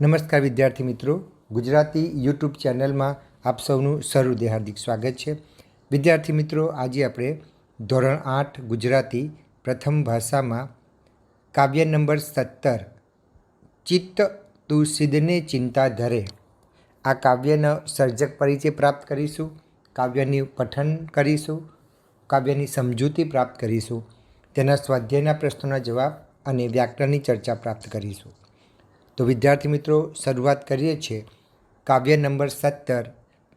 નમસ્કાર વિદ્યાર્થી મિત્રો. ગુજરાતી યુટ્યુબ ચેનલમાં આપ સૌનું સહૃદય હાર્દિક સ્વાગત છે. વિદ્યાર્થી મિત્રો, આજે આપણે ધોરણ આઠ ગુજરાતી પ્રથમ ભાષામાં કાવ્ય નંબર સત્તર, ચિત્ત તું સિદ્ધને ચિંતા ધરે. આ કાવ્યનો સર્જક પરિચય પ્રાપ્ત કરીશું, કાવ્યની પઠન કરીશું, કાવ્યની સમજૂતી પ્રાપ્ત કરીશું, તેના સ્વાધ્યાયના પ્રશ્નોના જવાબ અને વ્યાકરણની ચર્ચા પ્રાપ્ત કરીશું. તો વિદ્યાર્થી મિત્રો, શરૂઆત કરીએ છીએ. કાવ્ય નંબર સત્તર.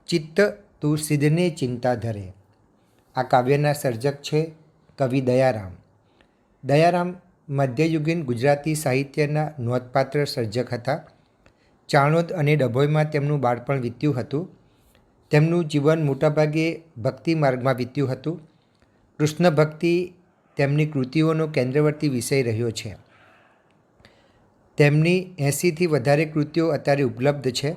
ચિત્ત તું સિદ્ધને ચિંતા ધરે આ કાવ્યના સર્જક છે કવિ દયારામ. દયારામ મધ્યયુગીન ગુજરાતી સાહિત્યના નોંધપાત્ર સર્જક હતા. ચાણોદ અને ડભોઈમાં તેમનું બાળપણ વીત્યું હતું. તેમનું જીવન મોટાભાગે ભક્તિ માર્ગમાં વીત્યું હતું. કૃષ્ણ ભક્તિ તેમની કૃતિઓનો કેન્દ્રવર્તી વિષય રહ્યો છે. તેમની એંસીથી વધારે કૃતિઓ અત્યારે ઉપલબ્ધ છે.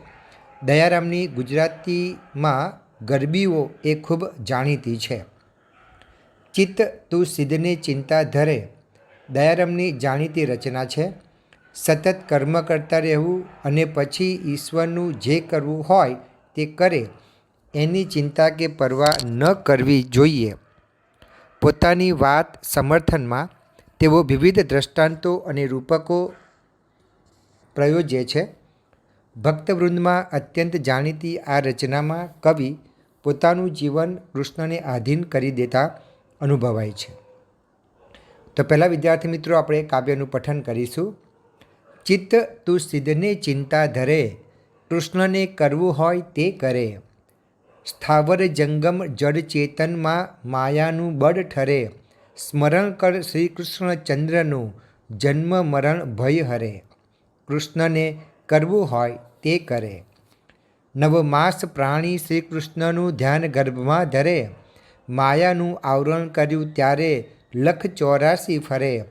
દયારામની ગુજરાતીમાં ગરબીઓ એ ખૂબ જાણીતી છે. ચિત્ત તું સિદ્ધને ચિંતા ધરે, દયારામની જાણીતી રચના છે. સતત કર્મ કરતા રહેવું અને પછી ઈશ્વરનું જે કરવું હોય તે કરે, એની ચિંતા કે પરવા ન કરવી જોઈએ. પોતાની વાત સમર્થનમાં તેઓ વિવિધ દ્રષ્ટાંતો અને રૂપકો પ્રયોજે છે. ભક્તવૃંદમાં અત્યંત જાણીતી આ રચનામાં કવિ પોતાનું જીવન કૃષ્ણને આધીન કરી દેતા અનુભવાય છે. તો પહેલાં વિદ્યાર્થી મિત્રો, આપણે કાવ્યનું પઠન કરીશું. ચિત્ત તું સિદ્ધને ચિંતા ધરે, કૃષ્ણને કરવું હોય તે કરે. સ્થાવર જંગમ જડ ચેતનમાં માયાનું બળ ઠરે. સ્મરણ કર શ્રી કૃષ્ણચંદ્રનું જન્મ મરણ ભય હરે. કૃષ્ણને કરવું હોય તે કરે. નવમાસ પ્રાણી શ્રી કૃષ્ણનું ધ્યાન ગર્ભમાં ધરે. માયાનું આવરણ કર્યું ત્યારે લખ ચોરાસી ફરે.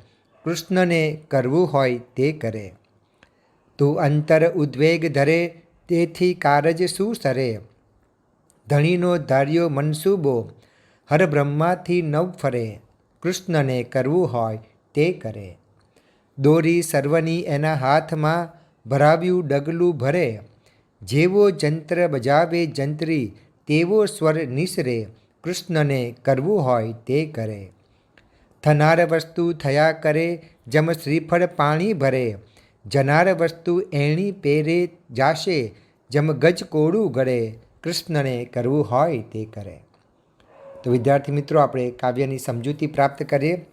કૃષ્ણને કરવું હોય તે કરે. તું અંતર ઉદ્વેગ ધરે, તેથી કારજ શું સરે? ધણીનો ધાર્યો મનસૂબો હર બ્રહ્માથી નવ ફરે. કૃષ્ણને કરવું હોય તે કરે. દોરી સર્વની એના હાથમાં ભરાવ્યું ડગલું ભરે. જેવો જંત્ર બજાવે જંત્રી, તેવો સ્વર નિસરે. કૃષ્ણને કરવું હોય તે કરે. થનાર વસ્તુ થયા કરે, જમ શ્રીફળ પાણી ભરે. જનાર વસ્તુ એણી પેરે જાશે, જમ ગજ કોળું ગળે. કૃષ્ણને કરવું હોય તે કરે. તો વિદ્યાર્થી મિત્રો, આપણે કાવ્યની સમજૂતી પ્રાપ્ત કરીએ.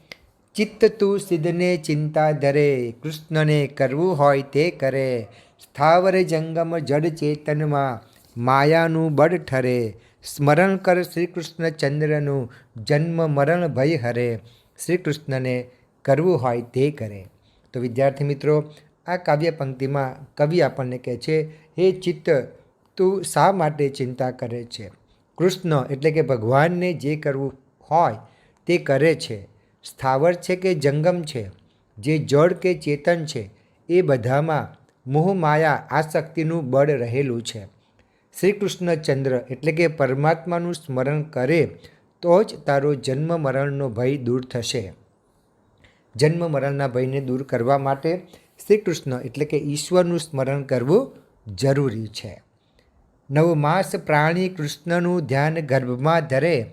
ચિત્ત તું સિદ્ધને ચિંતા ધરે, કૃષ્ણને કરવું હોય તે કરે. સ્થાવર જંગમ જડ ચેતનમાં માયાનું બળ ઠરે. સ્મરણ કર શ્રી કૃષ્ણચંદ્રનું જન્મ મરણ ભય હરે. શ્રી કૃષ્ણને કરવું હોય તે કરે. તો વિદ્યાર્થી મિત્રો, આ કાવ્ય પંક્તિમાં કવિ આપણને કહે છે, હે ચિત્ત, તું શા માટે ચિંતા કરે છે? કૃષ્ણ એટલે કે ભગવાનને જે કરવું હોય તે કરે છે. સ્થાવર છે કે જંગમ છે, જે જળ કે ચેતન છે, એ બધામાં મોહમાયા આસક્તિનું બળ રહેલું છે. શ્રી કૃષ્ણચંદ્ર એટલે કે પરમાત્માનું સ્મરણ કરે તો જ તારો જન્મ મરણનો ભય દૂર થશે. જન્મ મરણના ભયને દૂર કરવા માટે શ્રી કૃષ્ણ એટલે કે ઈશ્વરનું સ્મરણ કરવું જરૂરી છે. નવમાસ પ્રાણી કૃષ્ણનું ધ્યાન ગર્ભમાં ધરે,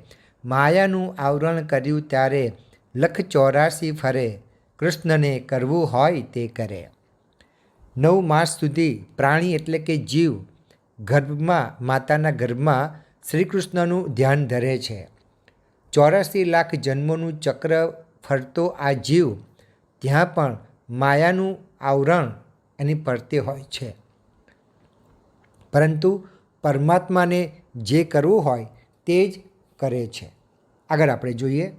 માયાનું આવરણ કર્યું ત્યારે લખ ચોરાસી ફરે, કૃષ્ણને કરવું હોય તે કરે. નવ માસ સુધી પ્રાણી એટલે કે જીવ ગર્ભમાં, માતાના ગર્ભમાં શ્રી કૃષ્ણનું ધ્યાન ધરે છે. ચોરાસી લાખ જન્મોનું ચક્ર ફરતો આ જીવ ત્યાં પણ માયાનું આવરણ એની પડતે હોય છે. પરંતુ પરમાત્માને જે કરવું હોય તે જ કરે છે. આગળ આપણે જોઈએ.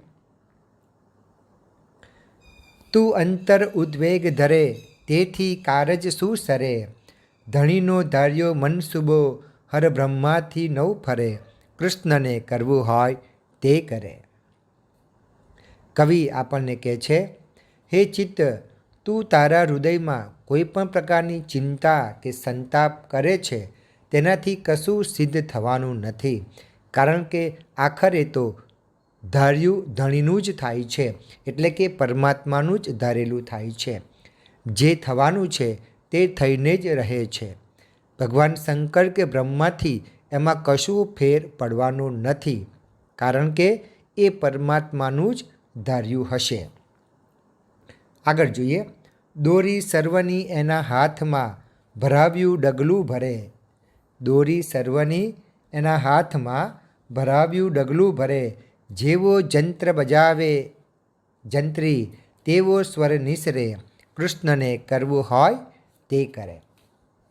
તું અંતર ઉદ્વેગ ધરે, તેથી કારજ શું સરે? ધણીનો ધાર્યો મનસુબો હર બ્રહ્માથી નવ ફરે. કૃષ્ણને કરવું હોય તે કરે. કવિ આપણને કહે છે, હે ચિત્ત, તું તારા હૃદયમાં કોઈ પણ પ્રકારની ચિંતા કે સંતાપ કરે છે, તેનાથી કશું સિદ્ધ થવાનું નથી. કારણ કે આખરે તો ધાર્યું, ધણીનું જ થાય છે, એટલે કે પરમાત્માનું જ ધારેલું થાય છે. જે થવાનું છે, તે થઈને જ રહે છે. ભગવાન શંકર કે બ્રહ્માથી એમાં કશું ફેર પડવાનો નથી, કારણ કે એ પરમાત્માનું જ ધાર્યું હશે. આગળ જોઈએ. દોરી સર્વની એના હાથમાં ભરાવ્યું ડગલું ભરે. દોરી સર્વની એના હાથમાં ભરાવ્યું ડગલું ભરે. જેવો જંત્ર બજાવે જંત્રી, તેવો સ્વર નિસરે. કૃષ્ણને કરવું હોય તે કરે.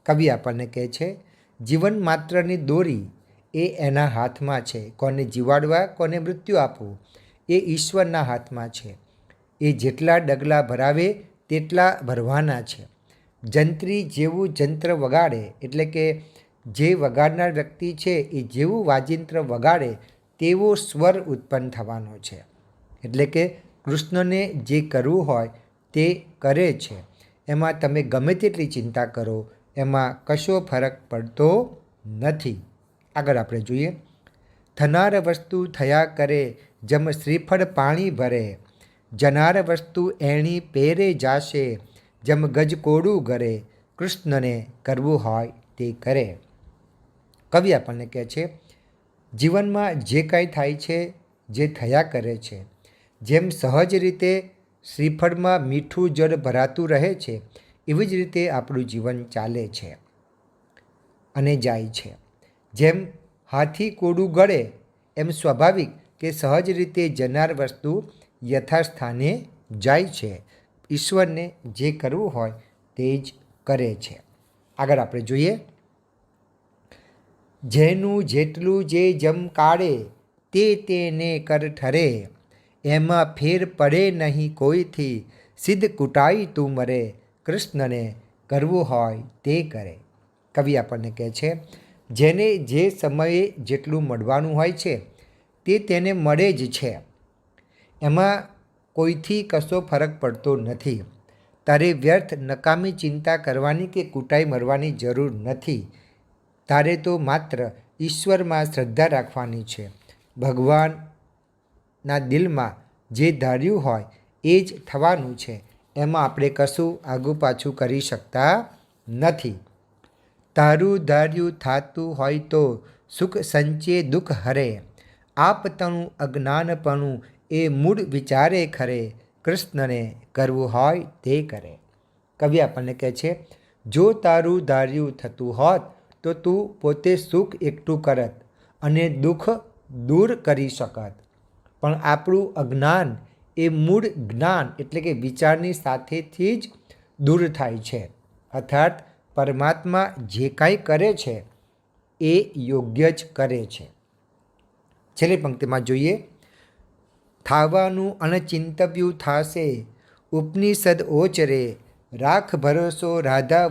કવિ આપણને કહે છે, જીવન માત્રની દોરી એ એના હાથમાં છે. કોને જીવાડવા, કોને મૃત્યુ આપવું, એ ઈશ્વરના હાથમાં છે. એ જેટલા ડગલા ભરાવે, તેટલા ભરવાના છે. જંત્રી જેવું જંત્ર વગાડે, એટલે કે જે વગાડનાર વ્યક્તિ છે, એ જેવું વાજિંત્ર વગાડે તેવો સ્વર ઉત્પન્ન થવાનો છે. એટલે કે કૃષ્ણને જે કરવું હોય તે કરે છે. એમાં તમે ગમે તેટલી ચિંતા કરો, એમાં કશો ફરક પડતો નથી. આગળ આપણે જોઈએ. થનાર વસ્તુ થયા કરે, જમ શ્રીફળ પાણી ભરે. જનાર વસ્તુ એણી પેરે જાશે, જમ ગજ કોડું ઘરે. કૃષ્ણને કરવું હોય તે કરે. કવિ આપણને કહે છે જીવનમાં જે કાંઈ થાય છે, જે થયા કરે છે, જેમ સહજ રીતે શ્રીફળમાં મીઠું જળ ભરાતું રહે છે, એવી જ રીતે આપણું જીવન ચાલે છે અને જાય છે. જેમ હાથી કોડું ગળે, એમ સ્વાભાવિક કે સહજ રીતે જનાર વસ્તુ યથાસ્થાને જાય છે. ઈશ્વરને જે કરવું હોય તે જ કરે છે. આગળ આપણે જોઈએ. જેનું જેટલું જે જમ કાઢે, તે તેને કર ઠરે. એમાં ફેર પડે નહીં કોઈથી, સિદ્ધ કુટાઈ તું મરે, કૃષ્ણને કરવું હોય તે કરે. કવિ આપણને કહે છે, જેને જે સમયે જેટલું મળવાનું હોય છે, તે તેને મળે જ છે. એમાં કોઈથી કશો ફરક પડતો નથી. તારે વ્યર્થ, નકામી ચિંતા કરવાની કે કૂટાઈ મરવાની જરૂર નથી. તારે તો માત્ર ઈશ્વરમાં શ્રદ્ધા રાખવાની છે. ભગવાનના દિલમાં જે ધાર્યું હોય એ જ થવાનું છે. એમાં આપણે કશું આગું પાછું કરી શકતા નથી. તારું ધાર્યું થાતું હોય તો સુખ સંચે દુઃખ હરે. આપતણું અજ્ઞાનપણું એ મૂળ વિચારે ખરે. કૃષ્ણને કરવું હોય તે કરે. કવિ આપણને કહે છે, જો તારું ધાર્યું થતું હોત તો તું પોતે સુખ એકઠું કરત અને દુઃખ દૂર કરી શકત. પણ આપણું અજ્ઞાન એ મૂળ જ્ઞાન એટલે કે વિચારની સાથેથી જ દૂર થાય છે. અર્થાત પરમાત્મા જે કાંઈ કરે છે એ યોગ્ય જ કરે છે. છેલ્લી પંક્તિમાં જોઈએ, થાવાનું અનચિંતવ્યું થાશે, ઉપનિષદ ઓચરે, રાખ ભરોસો રાધા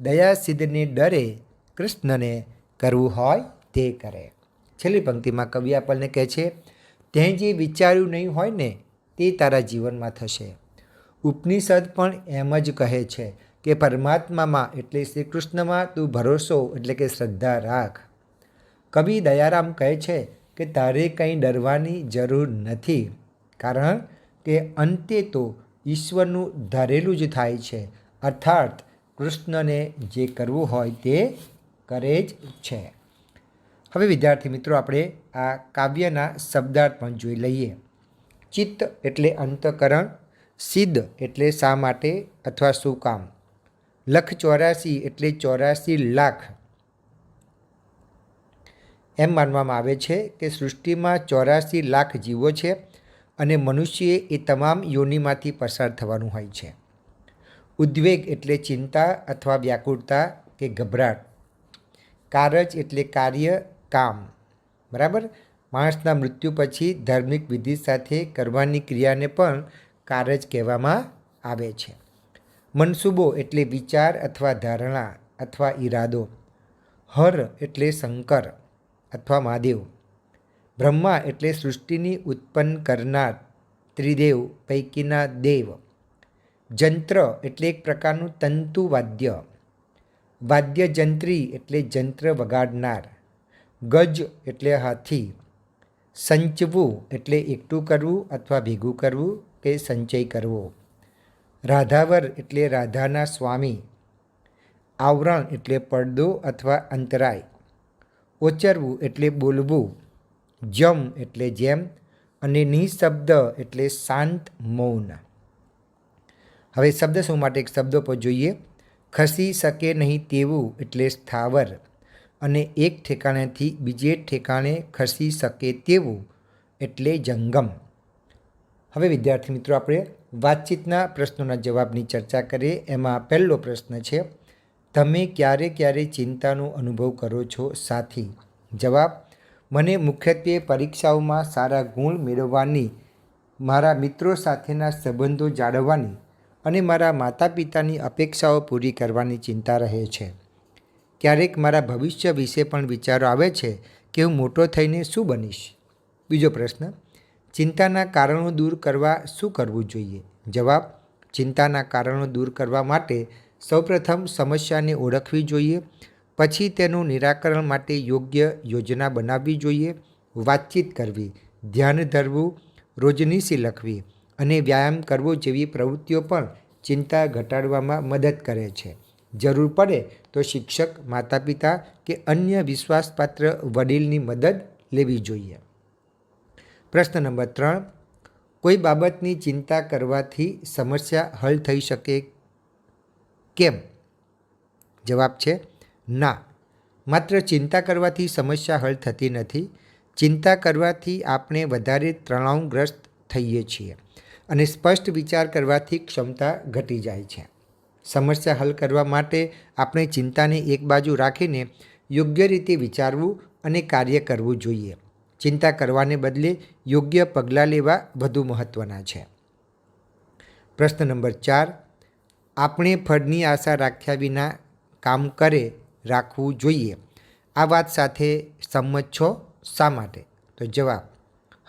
વરનો દયા સિદ્ધને ડરે કૃષ્ણને કરવું હોય તે કરે. છેલ્લી પંક્તિમાં કવિ આપણને કહે છે, તે જે વિચાર્યું નહીં હોય ને, તે તારા જીવનમાં થશે. ઉપનિષદ પણ એમ જ કહે છે કે પરમાત્મામાં એટલે શ્રી કૃષ્ણમાં તું ભરોસો, એટલે કે શ્રદ્ધા રાખ. કવિ દયારામ કહે છે કે, તારે કંઈ ડરવાની જરૂર નથી. કારણ કે અંતે તો ઈશ્વરનું ધારેલું જ થાય છે. અર્થાત કૃષ્ણને જે કરવું હોય તે કરે જ છે. હવે વિદ્યાર્થી મિત્રો, આપણે આ કાવ્યના શબ્દાર્થ પણ જોઈ લઈએ. ચિત્ત એટલે અંતકરણ, સિદ્ધ એટલે શા માટે અથવા શું કામ? લખ ચોરાસી એટલે ચોરાસી લાખ. એમ માનવામાં આવે છે કે સૃષ્ટિમાં ચોરાસી લાખ જીવો છે અને મનુષ્યએ એ તમામ યોનિમાંથી પસાર થવાનું હોય છે. ઉદ્વેગ એટલે ચિંતા અથવા વ્યાકુળતા કે ગભરાટ. કારજ એટલે કાર્ય, કામ. બરાબર? માણસના મૃત્યુ પછી ધાર્મિક વિધિ સાથે કરવાની ક્રિયાને પણ કારજ કહેવામાં આવે છે. મનસૂબો એટલે વિચાર અથવા ધારણા અથવા ઈરાદો. હર એટલે શંકર અથવા મહાદેવ. બ્રહ્મા એટલે સૃષ્ટિની ઉત્પન્ન કરનાર ત્રિદેવ પૈકીના દેવ. જંત્ર એટલે એક પ્રકારનું તંતુ વાદ્ય. વાદ્યજંત્રી એટલે જંત્ર વગાડનાર. ગજ એટલે હાથી. સંચવું એટલે એકઠું કરવું અથવા ભેગું કરવું કે સંચય કરવો. રાધાવર એટલે રાધાના સ્વામી. આવરણ એટલે પડદો અથવા અંતરાય. ઓચરવું એટલે બોલવું. જમ એટલે જેમ અને નિશબ્દ એટલે શાંત મૌન. હવે શબ્દ શું માટે એક શબ્દો પર જોઈએ? ખસી શકે નહીં તેવું એટલે સ્થાવર. અને એક ઠેકાણેથી બીજે ઠેકાણે ખસી શકે તેવું એટલે જંગમ. હવે વિદ્યાર્થી મિત્રો, આપણે વાતચીતના પ્રશ્નોના જવાબની ચર્ચા કરીએ. એમાં પહેલો પ્રશ્ન છે, તમે ક્યારે ક્યારે ચિંતાનો અનુભવ કરો છો સાથી? જવાબ, મને મુખ્યત્વે પરીક્ષાઓમાં સારા ગુણ મેળવવાની, મારા મિત્રો સાથેના સંબંધો જાળવવાની અને મારા માતા પિતાની અપેક્ષાઓ પૂરી કરવાની ચિંતા રહે છે. ક્યારેક મારા ભવિષ્ય વિશે પણ વિચારો આવે છે કે હું મોટો થઈને શું બનીશ. બીજો પ્રશ્ન, ચિંતાના કારણો દૂર કરવા શું કરવું જોઈએ? જવાબ, ચિંતાના કારણો દૂર કરવા માટે સૌપ્રથમ સમસ્યાને ઓળખવી જોઈએ, પછી તેનું નિરાકરણ માટે યોગ્ય યોજના બનાવવી જોઈએ, વાતચીત કરવી, ધ્યાન ધરવું રોજનીસી લખવી અને વ્યાયામ કરવો જેવી પ્રવૃત્તિઓ પણ ચિંતા ઘટાડવામાં મદદ કરે છે. જરૂર પડે તો શિક્ષક માતા પિતા કે અન્ય વિશ્વાસપાત્ર વડીલની મદદ લેવી જોઈએ. પ્રશ્ન નંબર ત્રણ. કોઈ બાબતની ચિંતા કરવાથી સમસ્યા હલ થઈ શકે? કેમ? જવાબ છે, ના. માત્ર ચિંતા કરવાથી સમસ્યા હલ થતી નથી. ચિંતા કરવાથી આપણે વધારે તણાવગ્રસ્ત થઈએ છીએ. અને સ્પષ્ટ વિચાર કરવાથી ક્ષમતા ઘટી જાય છે. સમસ્યા હલ કરવા માટે આપણે ચિંતાને એક બાજુ રાખીને યોગ્ય રીતે વિચારવું અને કાર્ય કરવું જોઈએ. ચિંતા કરવાને બદલે યોગ્ય પગલાં લેવા વધુ મહત્ત્વના છે. પ્રશ્ન નંબર ચાર, આપણે ફળની આશા રાખ્યા વિના કામ કરે રાખવું જોઈએ. આ વાત સાથે સંમત છો? શા માટે? તો જવાબ,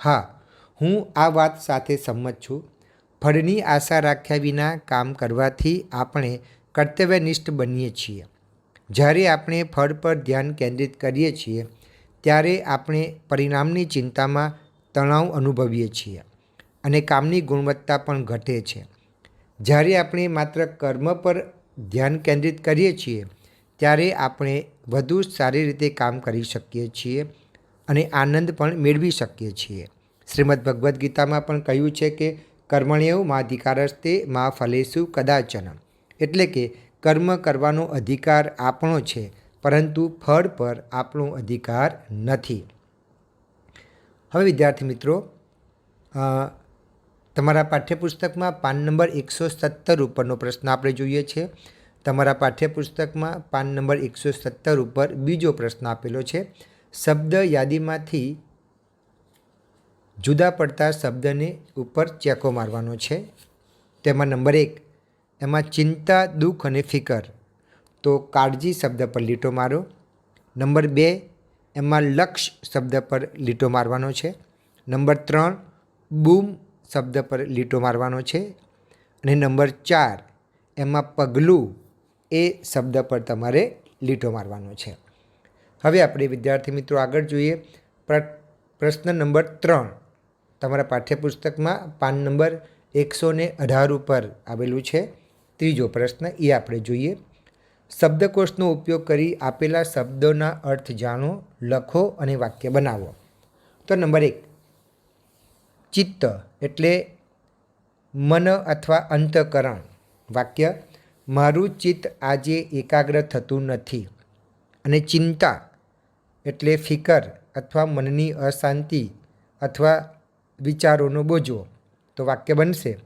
હા હું આ વાત સાથે સંમત છું. ફળની આશા રાખ્યા વિના કામ કરવાથી આપણે કર્તવ્યનિષ્ઠ બનીએ છીએ. જ્યારે આપણે ફળ પર ધ્યાન કેન્દ્રિત કરીએ છીએ, ત્યારે આપણે પરિણામની ચિંતામાં તણાવ અનુભવીએ છીએ અને કામની ગુણવત્તા પણ ઘટે છે. જ્યારે આપણે માત્ર કર્મ પર ધ્યાન કેન્દ્રિત કરીએ છીએ, ત્યારે આપણે વધુ સારી રીતે કામ કરી શકીએ છીએ અને આનંદ પણ મેળવી શકીએ છીએ. શ્રીમદ ભગવદ્ ગીતામાં પણ કહ્યું છે કે કર્મણ્યવ મા અધિકારસ્તે મા ફલેસુ કદાચન. એટલે કે કર્મ કરવાનો અધિકાર આપણો છે, પરંતુ ફળ પર આપણો અધિકાર નથી. હવે વિદ્યાર્થી મિત્રો તમારા પાઠ્યપુસ્તકમાં પાન નંબર એકસો સત્તર ઉપરનો પ્રશ્ન આપણે જોઈએ છે. તમારા પાઠ્યપુસ્તકમાં પાન નંબર એકસો સત્તર ઉપર બીજો પ્રશ્ન આપેલો છે. શબ્દ યાદીમાંથી જુદા પડતા શબ્દને ઉપર ચેકો મારવાનો છે. તેમાં નંબર એક, એમાં ચિંતા, દુઃખ અને ફિકર. તો કાળજી શબ્દ પર લીટો મારો. નંબર બે, એમાં લક્ષ શબ્દ પર લીટો મારવાનો છે. નંબર ત્રણ, બૂમ શબ્દ પર લીટો મારવાનો છે. અને નંબર ચાર, એમાં પગલું એ શબ્દ પર તમારે લીટો મારવાનો છે. હવે આપણે વિદ્યાર્થી મિત્રો આગળ જોઈએ. પ્રશ્ન નંબર ત્રણ. તમારા પાઠ્યપુસ્તકમાં પાન નંબર એકસો ને અઢાર ઉપર આવેલું છે. ત્રીજો પ્રશ્ન એ આપણે જોઈએ. શબ્દકોશનો ઉપયોગ કરી આપેલા શબ્દોના અર્થ જાણો, લખો અને વાક્ય બનાવો. તો નંબર એક, ચિત્ત એટલે મન અથવા અંતકરણ. વાક્ય, મારું ચિત્ત આજે એકાગ્ર થતું નથી. અને ચિંતા એટલે ફિકર અથવા મનની અશાંતિ અથવા વિચારોનો બોજો. તો વાક્ય બનશે,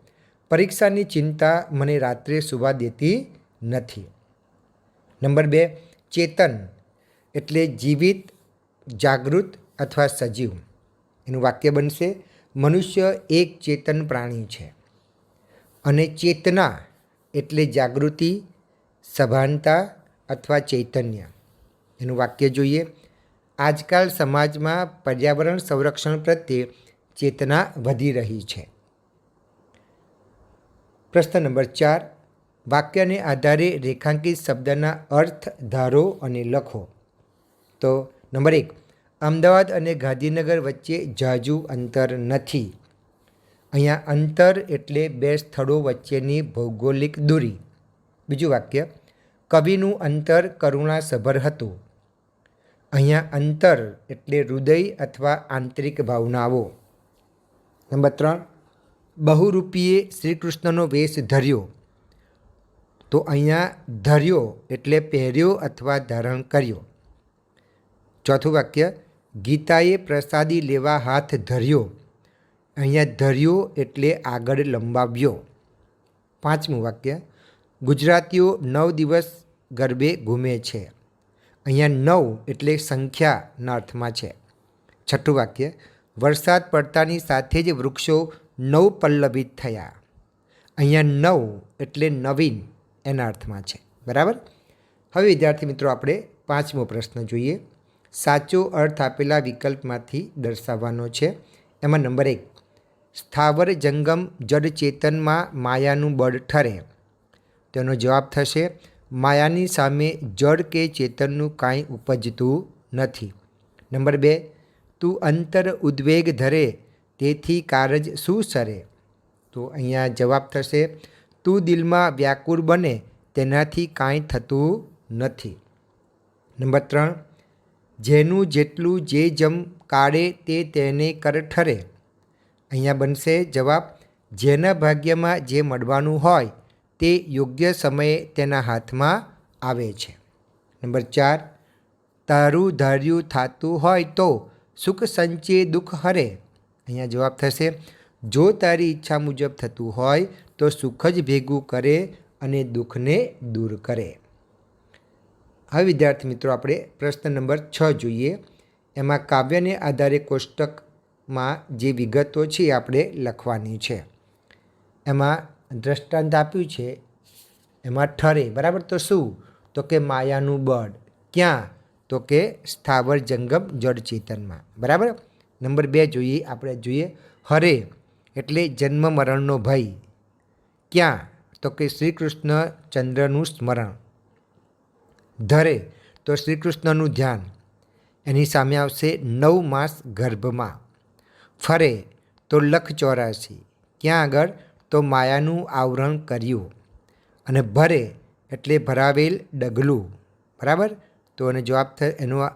પરીક્ષાની ચિંતા મને રાત્રે સુવા દેતી નથી. નંબર બે, ચેતન એટલે જીવિત, જાગૃત અથવા સજીવ. એનું વાક્ય બનશે, મનુષ્ય એક ચેતન પ્રાણી છે અને ચેતના એટલે જાગૃતિ, સભાનતા અથવા ચૈતન્ય. એનું વાક્ય જોઈએ, આજકાલ સમાજમાં પર્યાવરણ સંરક્ષણ પ્રત્યે ચેતના વધી રહી છે. પ્રશ્ન નંબર ચાર. વાક્યને આધારે રેખાંકિત શબ્દના અર્થ ધારો અને લખો. તો નંબર એક. અમદાવાદ અને ગાંધીનગર વચ્ચે ઝાઝું અંતર નથી. અહીંયા અંતર એટલે બે સ્થળો વચ્ચેની ભૌગોલિક દૂરી. બીજું વાક્ય. કવિનું અંતર કરુણાસભર હતું. અહીંયા અંતર એટલે હૃદય અથવા આંતરિક ભાવનાઓ. નંબર ત્રણ, બહુરૂપીએ શ્રી કૃષ્ણનો વેશ ધર્યો. તો અહીંયા ધર્યો એટલે પહેર્યો અથવા ધારણ કર્યો. ચોથું વાક્ય, ગીતાએ પ્રસાદી લેવા હાથ ધર્યો. અહીંયા ધર્યો એટલે આગળ લંબાવ્યો. પાંચમું વાક્ય, ગુજરાતીઓ નવ દિવસ ગરબે ઘૂમે છે. અહીંયા નવ એટલે સંખ્યાના અર્થમાં છે. છઠ્ઠું વાક્ય વરસાદ પડતાની સાથે જ વૃક્ષો નવ પલ્લવિત થયા. અહીંયા નવ એટલે નવીન એના અર્થમાં છે. બરાબર? હવે વિદ્યાર્થી મિત્રો આપણે પાંચમો પ્રશ્ન જોઈએ. સાચો અર્થ આપેલા વિકલ્પમાંથી દર્શાવવાનો છે. એમાં નંબર એક, સ્થાવર જંગમ જડ ચેતનમાં માયાનું બળ ઠરે. તેનો જવાબ થશે, માયાની સામે જડ કે ચેતનનું કાંઈ ઉપજતું નથી. નંબર બે તું અંતર ઉદ્વેગ ધરે, તેથી કારજ શું સરે? તો અહીંયા જવાબ થશે, તું દિલમાં વ્યાકુળ બને, તેનાથી કાંઈ થતું નથી. નંબર ત્રણ, જેનું જેટલું જે જમ કાઢે તે તેને કર ઠરે. અહીંયા બનશે જવાબ, જેના ભાગ્યમાં જે મળવાનું હોય, તે યોગ્ય સમયે તેના હાથમાં આવે છે. નંબર ચાર, તારું ધાર્યું થતું હોય તો સુખ સંચે દુઃખ હરે? અહીંયા જવાબ થશે, જો તારી ઈચ્છા મુજબ થતું હોય તો સુખ જ ભેગું કરે અને દુઃખને દૂર કરે. હવે વિદ્યાર્થી મિત્રો, આપણે પ્રશ્ન નંબર છ જોઈએ. એમાં કાવ્યને આધારે કોષ્ટકમાં જે વિગતો છે આપણે લખવાની છે. એમાં દ્રષ્ટાંત આપ્યું છે, એમાં ઠરે, બરાબર? તો શું? તો કે માયાનું બળ. ક્યાં? તો કે સ્થાવર જંગમ જડ ચેતનમાં. બરાબર? નંબર બે જોઈએ, આપણે જોઈએ. હરે, એટલે જન્મ મરણનો ભય. ક્યાં? તો કે શ્રી કૃષ્ણ ચંદ્રનું સ્મરણ. ધરે, તો શ્રી કૃષ્ણનું ધ્યાન. એની સામે આવશે નવ માસ ગર્ભમાં. ફરે, તો લખ ચોરાશી ક્યાં આગળ? તો માયાનું આવરણ કર્યું. અને ભરે, એટલે ભરાવેલ ડગલું. બરાબર? તો એને જવાબ એનું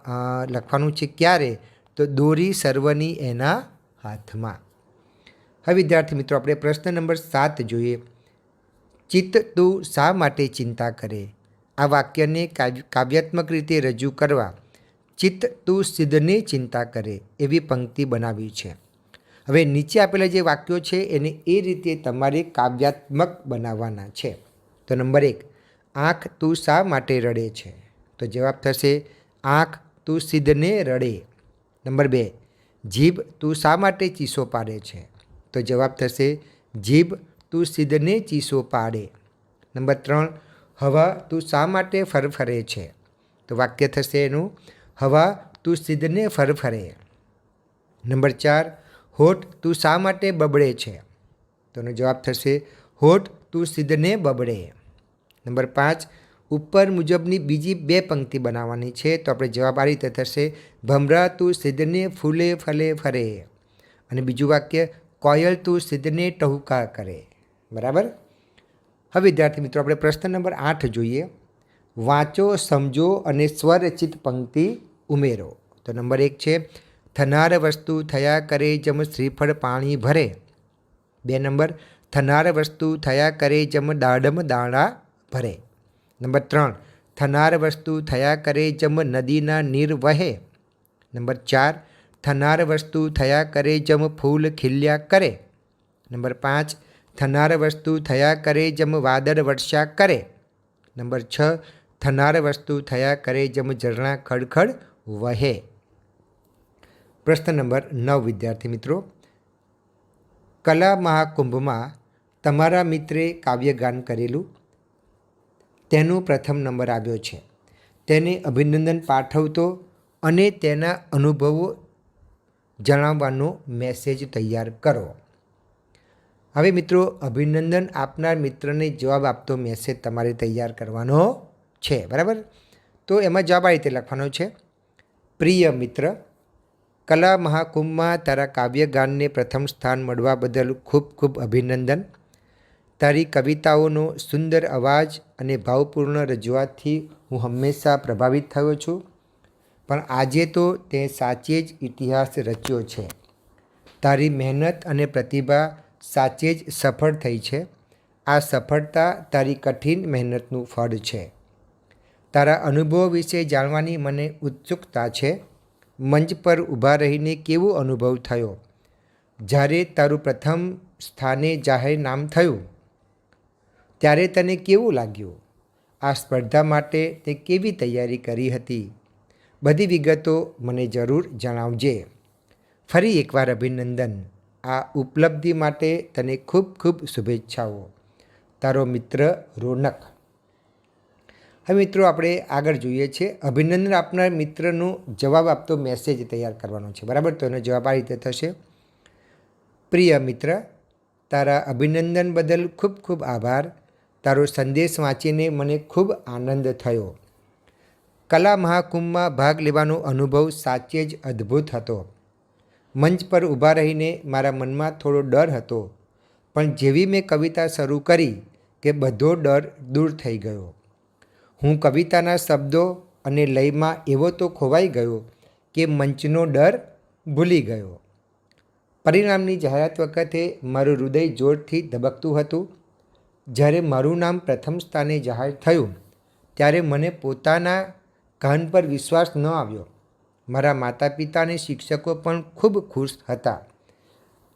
લખવાનું છે ક્યારે? તો દોરી સર્વની એના હાથમાં. હવે વિદ્યાર્થી મિત્રો, આપણે પ્રશ્ન નંબર સાત જોઈએ. ચિત્ત તું શા માટે ચિંતા કરે? આ વાક્યને કાવ્ય- કાવ્યાત્મક રીતે રજૂ કરવા. ચિત્ત તું સિદ્ધને ચિંતા કરે, એવી પંક્તિ બનાવી છે. હવે નીચે આપેલા જે વાક્યો છે, એને એ રીતે તમારે કાવ્યાત્મક બનાવવાના છે. તો નંબર એક, આંખ તું શા માટે રડે છે? તો જવાબ થશે, આંખ તું સિદ્ધને રડે. નંબર બે, જીભ તું શા માટે ચીસો પાડે છે? તો જવાબ થશે, જીભ તું સિદ્ધને ચીસો પાડે. નંબર ત્રણ, હવા તું શા માટે ફરફરે છે? તો વાક્ય થશે એનું, હવા તું સિદ્ધને ફરફરે. નંબર ચાર, હોઠ તું શા માટે બબડે છે? તો એનો જવાબ થશે, હોઠ તું સિદ્ધને બબડે. નંબર પાંચ ઉપર મુજબની બીજી બે પંક્તિ બનાવવાની છે. તો આપણે જવાબ આ રીતે થશે. ભમરા તું સિદ્ધને ફૂલે ફલે ફરે. અને બીજું વાક્ય, કોયલ તું સિદ્ધને ટહુકા કરે. બરાબર? હવે વિદ્યાર્થી મિત્રો, આપણે પ્રશ્ન નંબર આઠ જોઈએ. વાંચો, સમજો અને સ્વરચિત પંક્તિ ઉમેરો. તો નંબર એક છે, થનાર વસ્તુ થયા કરે જમ શ્રીફળ પાણી ભરે. બે નંબર, થનાર વસ્તુ થયા કરે જમ દાડમ દાણા ભરે. નંબર ત્રણ, થનાર વસ્તુ થયા કરે જમ નદીના નીર વહે. નંબર ચાર, થનાર વસ્તુ થયા કરે જમ ફૂલ ખીલ્યા કરે. નંબર પાંચ, થનાર વસ્તુ થયા કરે જમ વાદળ વર્ષા કરે. નંબર છ, થનાર વસ્તુ થયા કરે જમ ઝરણા ખડખડ વહે. પ્રશ્ન નંબર નવ, વિદ્યાર્થી મિત્રો. કલા મહાકુંભમાં તમારા મિત્રે કાવ્યગાન કરેલું. તેનો પ્રથમ નંબર આવ્યો છે. તેને અભિનંદન પાઠવતો અને તેના અનુભવો જણાવવાનો મેસેજ તૈયાર કરો. હવે મિત્રો, અભિનંદન આપનાર મિત્રને જવાબ આપતો મેસેજ તમારે તૈયાર કરવાનો છે, બરાબર? તો એમાં જવાબ આ રીતે લખવાનો છે. પ્રિય મિત્ર, કલા મહાકુંભમાં તારા કાવ્યગાનને પ્રથમ સ્થાન મળવા બદલ ખૂબ ખૂબ અભિનંદન. તારી કવિતાઓનો સુંદર અવાજ અને ભાવપૂર્ણ રજૂઆતથી હું હંમેશા પ્રભાવિત થયો છું. પણ આજે તો તે સાચે જ ઇતિહાસ રચ્યો છે. તારી મહેનત અને પ્રતિભા સાચે જ સફળ થઈ છે. આ સફળતા તારી કઠિન મહેનતનું ફળ છે. તારા અનુભવ વિશે જાણવાની મને ઉત્સુકતા છે. મંચ પર ઊભા રહીને કેવો અનુભવ થયો? જ્યારે તારું પ્રથમ સ્થાને જાહેર નામ થયું ત્યારે તને કેવું લાગ્યું? આ સ્પર્ધા માટે તે કેવી તૈયારી કરી હતી? બધી વિગતો મને જરૂર જણાવજે. ફરી એકવાર અભિનંદન. આ ઉપલબ્ધિ માટે તને ખૂબ ખૂબ શુભેચ્છાઓ. તારો મિત્ર રોનક. હવે મિત્રો, આપણે આગળ જોઈએ છે. અભિનંદન આપનાર મિત્રનો જવાબ આપતો મેસેજ તૈયાર કરવાનો છે. બરાબર? તો એનો જવાબ આ રીતે થશે. પ્રિય મિત્ર, તારા અભિનંદન બદલ ખૂબ ખૂબ આભાર. તારો સંદેશ વાંચીને મને ખૂબ આનંદ થયો. કલા મહાકુંભમાં ભાગ લેવાનો અનુભવ સાચે જ અદ્ભુત હતો. મંચ પર ઊભા રહીને મારા મનમાં થોડો ડર હતો, પણ જેવી મેં કવિતા શરૂ કરી કે બધો ડર દૂર થઈ ગયો. હું કવિતાના શબ્દો અને લયમાં એવો તો ખોવાઈ ગયો કે મંચનો ડર ભૂલી ગયો. પરિણામની જાહેરાત વખતે મારું હૃદય જોરથી ધબકતું હતું જ્યારે મારું નામ પ્રથમ સ્થાને જાહેર થયું, ત્યારે મને પોતાના કાન પર વિશ્વાસ ન આવ્યો. મારા માતા પિતા અને શિક્ષકો પણ ખૂબ ખુશ હતા.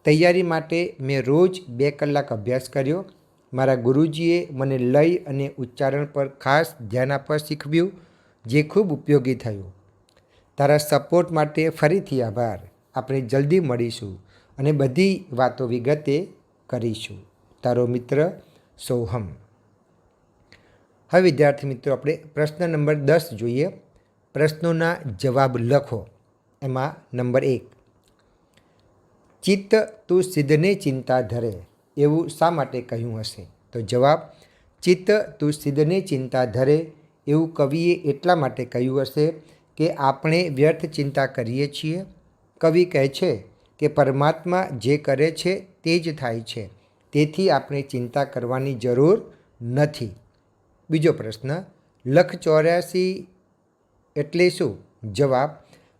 તૈયારી માટે મેં રોજ બે કલાક અભ્યાસ કર્યો. મારા ગુરુજીએ મને લય અને ઉચ્ચારણ પર ખાસ ધ્યાન આપવા શીખવ્યું, જે ખૂબ ઉપયોગી થયું. તારા સપોર્ટ માટે ફરીથી આભાર. આપણે જલ્દી મળીશું અને બધી વાતો વિગતે કરીશું. તારો મિત્ર સોહમ. હવે વિદ્યાર્થી મિત્રો, આપણે પ્રશ્ન નંબર દસ જોઈએ. પ્રશ્નોના જવાબ લખો. એમાં નંબર એક. ચિત્ત તું સિદ્ધને ચિંતા ધરે, એવું શા માટે કહ્યું હશે? તો જવાબ, ચિત્ત તું સિદ્ધને ચિંતા ધરે, એવું કવિએ એટલા માટે કહ્યું હશે કે આપણે વ્યર્થ ચિંતા કરીએ છીએ. કવિ કહે છે કે પરમાત્મા જે કરે છે તે જ થાય છે. તેથી આપણે ચિંતા કરવાની જરૂર નથી. બીજો પ્રશ્ન, લખ ચોર્યાસી એટલે શું? જવાબ,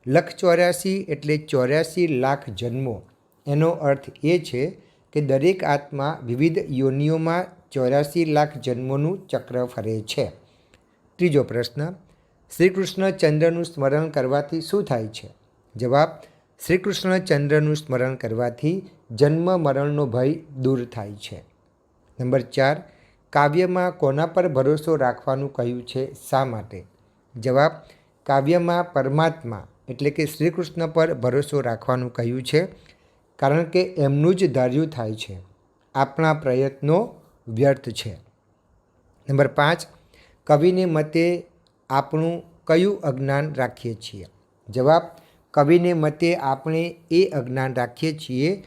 લખ ચોર્યાસી એટલે ચોર્યાસી લાખ જન્મો. એનો અર્થ એ છે કે દરેક આત્મા વિવિધ યોનિઓમાં ચોર્યાસી લાખ જન્મોનું ચક્ર ફરે છે. ત્રીજો પ્રશ્ન શ્રી કૃષ્ણ ચંદ્રનું સ્મરણ કરવાથી શું થાય છે? જવાબ શ્રી કૃષ્ણ ચંદ્રનું સ્મરણ કરવાથી જન્મ મરણનો ભય દૂર થાય છે. નંબર ચાર, કાવ્યમાં કોના પર ભરોસો રાખવાનું કહ્યું છે, શા માટે? જવાબ, કાવ્યમાં પરમાત્મા એટલે કે શ્રી કૃષ્ણ પર ભરોસો રાખવાનું કહ્યું છે, કારણ કે એમનું જ ધાર્યું થાય છે. આપણા પ્રયત્નો વ્યર્થ છે. નંબર પાંચ, કવિને મતે આપણું કયું અજ્ઞાન રાખીએ છીએ? જવાબ, કવિને મતે આપણે એ અજ્ઞાન રાખીએ છીએ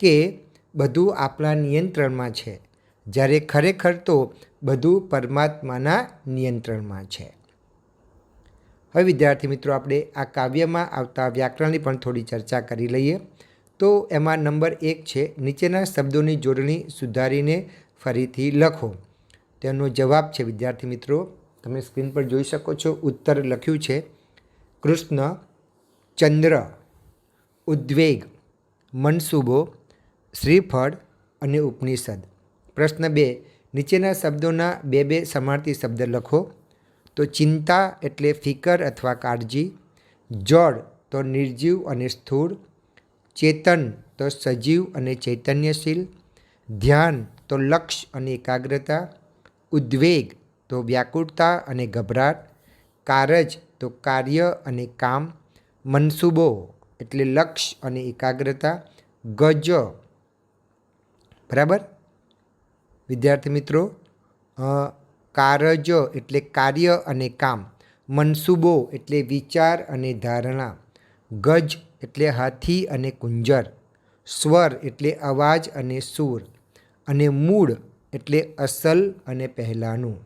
કે બધું આપણા નિયંત્રણમાં છે. જ્યારે ખરેખર તો બધું પરમાત્માના નિયંત્રણમાં છે. હવે વિદ્યાર્થી મિત્રો, આપણે આ કાવ્યમાં આવતા વ્યાકરણની પણ થોડી ચર્ચા કરી લઈએ. તો એમાં નંબર એક છે, નીચેના શબ્દોની જોડણી સુધારીને ફરીથી લખો. તેનો જવાબ છે, વિદ્યાર્થી મિત્રો, તમે સ્ક્રીન પર જોઈ શકો છો, ઉત્તર લખ્યું છે, કૃષ્ણ ચંદ્ર ઉદ્વેગ મનસુબો શ્રીફળ અને ઉપનિષદ. પ્રશ્ન બે, નીચેના શબ્દોના બે બે સમાર્થી શબ્દ લખો. તો ચિંતા એટલે ફિકર અથવા કાળજી. જળ તો નિર્જીવ અને સ્થૂળ. ચેતન તો સજીવ અને ચૈતન્યશીલ. ધ્યાન તો લક્ષ્ય અને એકાગ્રતા. ઉદ્વેગ તો વ્યાકુળતા અને ગભરાટ. કારજ તો કાર્ય અને કામ. મનસૂબો એટલે લક્ષ્ય અને એકાગ્રતા. ગજ બરાબર? વિદ્યાર્થી મિત્રો કારજ એટલે કાર્ય અને કામ, મનસૂબો એટલે વિચાર અને ધારણા, ગજ એટલે હાથી અને કુંજર સ્વર એટલે અવાજ અને સૂર, અને મૂળ એટલે અસલ અને પહેલાંનું.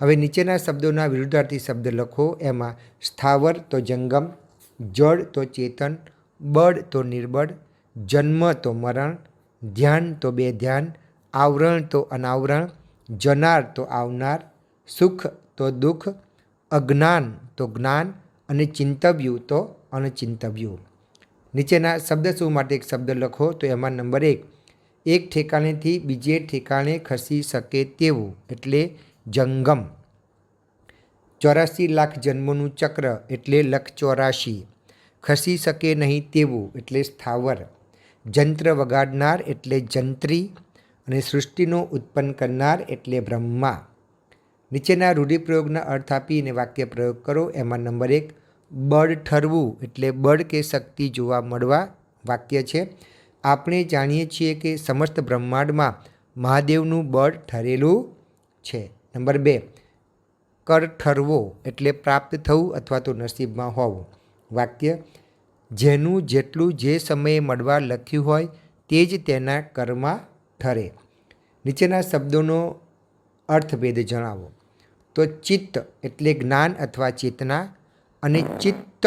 હવે નીચેના શબ્દોના વિરુદ્ધાર્થી શબ્દ લખો. એમાં સ્થાવર તો જંગમ, જળ તો ચેતન, બળ તો નિર્બળ, જન્મ તો મરણ ધ્યાન તો બે ધ્યાન, આવરણ તો અનાવરણ, જનાર તો આવનાર, સુખ તો દુઃખ, અજ્ઞાન તો જ્ઞાન અને ચિંતવ્યું તો અનચિંતવ્યું. નીચેના શબ્દ શું માટે એક શબ્દ લખો તો એમાં નંબર એક એક ઠેકાણેથી બીજે ઠેકાણે ખસી શકે તેવું, એટલે જંગમ. ચોરાસી લાખ જન્મોનું ચક્ર, એટલે લખ ચોરાશી ખસી શકે નહીં તેવું, એટલે સ્થાવર. જંત્ર વગાડનાર એટલે જંત્રી અને સૃષ્ટિનો ઉત્પન્ન કરનાર એટલે બ્રહ્મા. નીચેના રૂઢિપ્રયોગના અર્થ આપીને વાક્ય પ્રયોગ કરો. એમાં નંબર એક, બળ ઠરવું એટલે બળ કે શક્તિ જોવા મળવા વાક્ય છે. આપણે જાણીએ છીએ કે સમસ્ત બ્રહ્માંડમાં મહાદેવનું બળ ઠરેલું છે. નંબર બે, કર ઠરવો એટલે પ્રાપ્ત થવું અથવા તો નસીબમાં હોવું. વાક્ય જેનું જેટલું જે સમયે મળવા લખ્યું હોય તે જ તેના કર્મમાં ઠરે. નીચેના શબ્દોનો અર્થભેદ જણાવો. તો ચિત્ત એટલે જ્ઞાન અથવા ચેતના અને ચિત્ત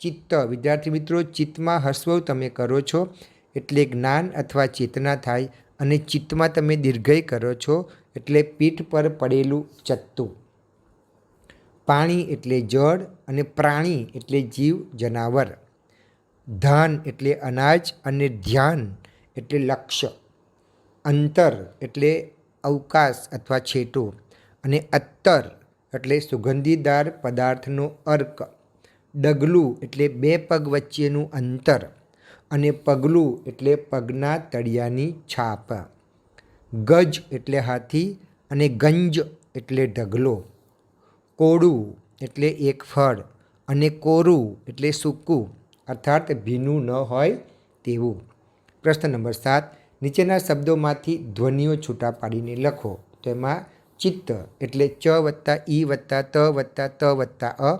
ચિત્ત. વિદ્યાર્થી મિત્રો, ચિત્તમાં હસવો તમે કરો છો એટલે જ્ઞાન અથવા ચેતના થાય અને ચિત્તમાં તમે દીર્ઘય કરો છો એટલે પીઠ પર પડેલું ચત્તું. પાણી એટલે જળ અને પ્રાણી એટલે જીવ, જનાવર. ધાન એટલે અનાજ અને ધ્યાન એટલે લક્ષ્ય. અંતર એટલે અવકાશ અથવા છેટો અને અત્તર એટલે સુગંધીદાર પદાર્થનો અર્ક. ડગલું એટલે બે પગ વચ્ચેનું અંતર અને પગલું એટલે પગના તળિયાની છાપ. ગજ એટલે હાથી અને ગંજ એટલે ઢગલો. કોળું એટલે એક ફળ અને કોરું એટલે સૂકું. અર્થાત ભીનું ન હોય તેવું. પ્રશ્ન નંબર સાત, નીચેના શબ્દોમાંથી ધ્વનિઓ છૂટા પાડીને લખો. તો એમાં ચિત્ત એટલે ચ વત્તા ઈ વત્તા ત વત્તા ત વત્તા અ,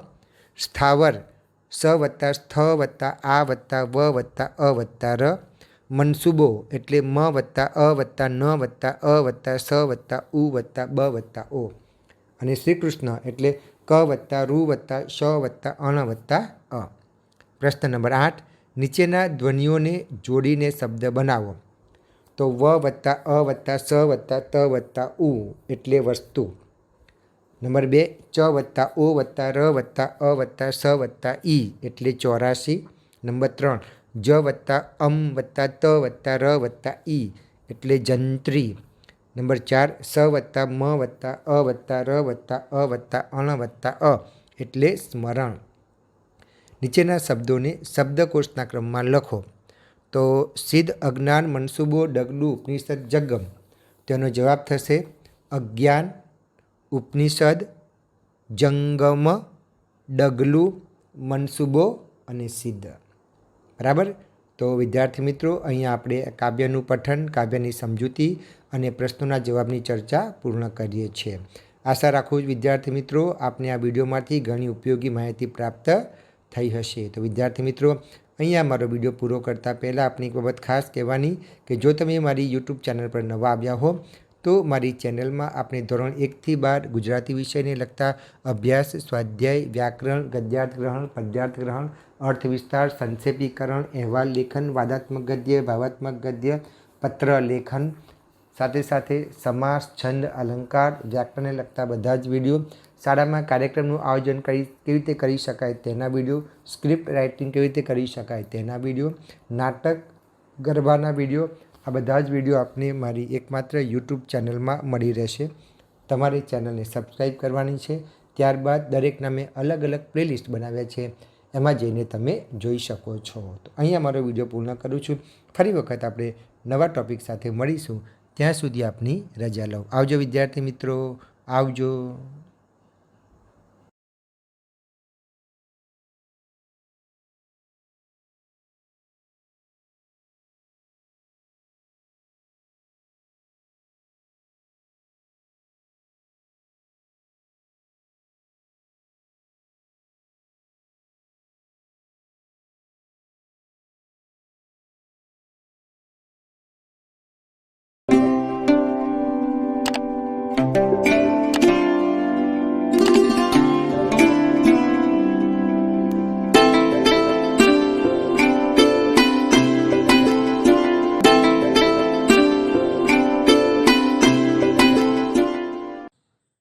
સ્થાવર સ વત્તા સ્થ વત્તા આ વત્તા વ વત્તા અ વત્તા ર, મનસુબો એટલે મ વત્તા અ વત્તા ન વત્તા અ વત્તા સ વત્તા ઉ વત્તા બ વત્તા ઓ. અને શ્રી કૃષ્ણ એટલે ક વત્તા રૂ વત્તા શ વત્તા અણ વત્તા અ. પ્રશ્ન નંબર આઠ, નીચેના ધ્વનિઓને જોડીને શબ્દ બનાવો. તો વ વત્તા અ વત્તા સ વત્તા ત વત્તા ઉ એટલે વસ્તુ. નંબર બે, ચ વત્તા ઓ વત્તા ર વત્તા અ વત્તા સ વત્તા ઈ એટલે ચોરાશી નંબર ત્રણ, જ વત્તા અમ વત્તા ત વત્તા ર વત્તા ઈ એટલે જંત્રી. નંબર ચાર, સ વત્તા મ વત્તા અ વત્તા ર વત્તા અ વત્તા અણ વત્તા અ એટલે સ્મરણ. નીચેના શબ્દોને શબ્દકોશના ક્રમમાં લખો. તો સિદ્ધ અજ્ઞાન મનસુબો ડગલું ઉપનિષદ જગમ. તેનો જવાબ થશે અજ્ઞાન ઉપનિષદ જંગમ ડગલું મનસુબો અને સિદ્ધ. બરાબર? તો વિદ્યાર્થી મિત્રો, અહીંયા આપણે કાવ્યનું પઠન, કાવ્યની સમજૂતી અને પ્રશ્નોના જવાબની ચર્ચા પૂર્ણ કરીએ છીએ. આશા રાખું વિદ્યાર્થી મિત્રો, આપને આ વિડીયોમાંથી ઘણી ઉપયોગી માહિતી પ્રાપ્ત થઈ હશે. તો વિદ્યાર્થી મિત્રો, અહીંયા મારો વીડિયો પૂરો કરતાં પહેલાં આપની એક બાબત ખાસ કહેવાની કે જો તમે મારી યુટ્યુબ ચેનલ પર નવા આવ્યા હો, તો મારી ચેનલમાં આપણે ધોરણ એકથી બાર ગુજરાતી વિષયને લગતા અભ્યાસ, સ્વાધ્યાય, વ્યાકરણ ગદ્યાર્થ ગ્રહણ પદ્યાર્થ ગ્રહણ અર્થ વિસ્તાર સંક્ષેપીકરણ, અહેવાલ લેખન, વાદાત્મક ગદ્ય, ભાવાત્મક ગદ્ય, પત્ર લેખન, સાથે સાથે સમાસ, છંદ, અલંકાર, વ્યાકરણને લગતા બધા જ વીડિયો શાળામાં કાર્યક્રમનું આયોજન કરી, કેવી રીતે કરી શકાય તેના વીડિયો, સ્ક્રિપ્ટ રાઇટિંગ કેવી રીતે કરી શકાય તેના વીડિયો, નાટક, ગરબાના વીડિયો, આ બધા જ વીડિયો આપને મારી એકમાત્ર યુટ્યુબ ચેનલમાં મળી રહેશે. તમારે ચેનલને સબસ્ક્રાઈબ કરવાની છે. ત્યારબાદ દરેકના મેં અલગ અલગ પ્લેલિસ્ટ બનાવ્યા છે. એમાં જઈને તમે જોઈ શકો છો. તો અહીંયા મારો વીડિયો પૂર્ણ કરું છું. ફરી વખત આપણે નવા ટૉપિક સાથે મળીશું. ત્યાં સુધી આપની રજા લઉં. આવજો વિદ્યાર્થી મિત્રો. આવજો.